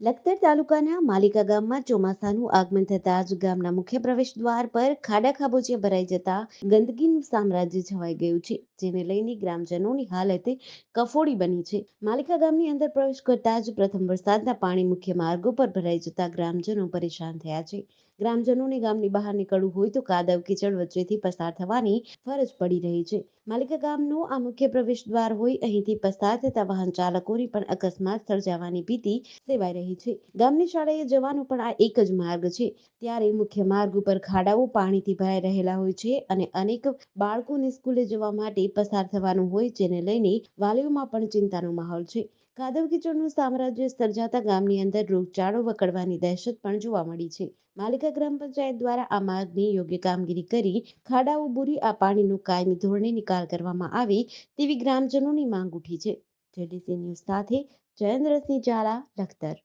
લખતર તાલુકાના માલિકા ગામમાં ચોમાસાનું આગમન થતાં જ ગામના મુખ્ય પ્રવેશ દ્વાર પર ખાડા ખાબોચિયા ભરાઈ જતા ગંદકીનું સામ્રાજ્ય છવાઈ ગયું છે, જેને લઈને ગ્રામજનોની હાલત કફોડી બની છે. માલિકા ગામની અંદર પ્રવેશ કરતા જ પ્રથમ વરસાદના પાણી મુખ્ય માર્ગો પર ભરાઈ જતા ગ્રામજનો પરેશાન થયા છે. ગ્રામજનોને ગામની બહાર નીકળવું હોય તો કાદવ કીચડ વચ્ચેથી પસાર થવાની ફરજ પડી રહી છે. માલિકા ગામનો આ મુખ્ય પ્રવેશ દ્વાર હોય, અહીંથી પસાર થતા વાહન ચાલકોની પણ અકસ્માત સર્જાવાની ભીતિ સેવાઈ રહી છે. ગામની શાળાએ જવાનો પણ આ એક જ માર્ગ છે. ત્યારે મુખ્ય માર્ગ ઉપર ખાડાઓ પાણીથી ભરાઈ રહેલા હોય છે અને અનેક બાળકોને સ્કૂલે જવા માટે પસાર થવાનું હોય, જેને લઈને વાલીઓમાં પણ ચિંતાનો માહોલ છે. કાદવ કિચડનું સામ્રાજ્ય સર્જાતા ગામની અંદર રોગચાળો વકડવાની દહેશત પણ જોવા મળી છે. માલિકા ગ્રામ પંચાયત દ્વારા આ માર્ગની યોગ્ય કામગીરી કરી ખાડાઓ બુરી આ પાણીનો કાયમી ધોરણે નિકાલ કરવામાં આવે તેવી ગ્રામજનોની માંગ ઉઠી છે. જેડીસી ન્યૂઝ સાથે જયેન્દ્રસિંહ ઝાલા, લખતર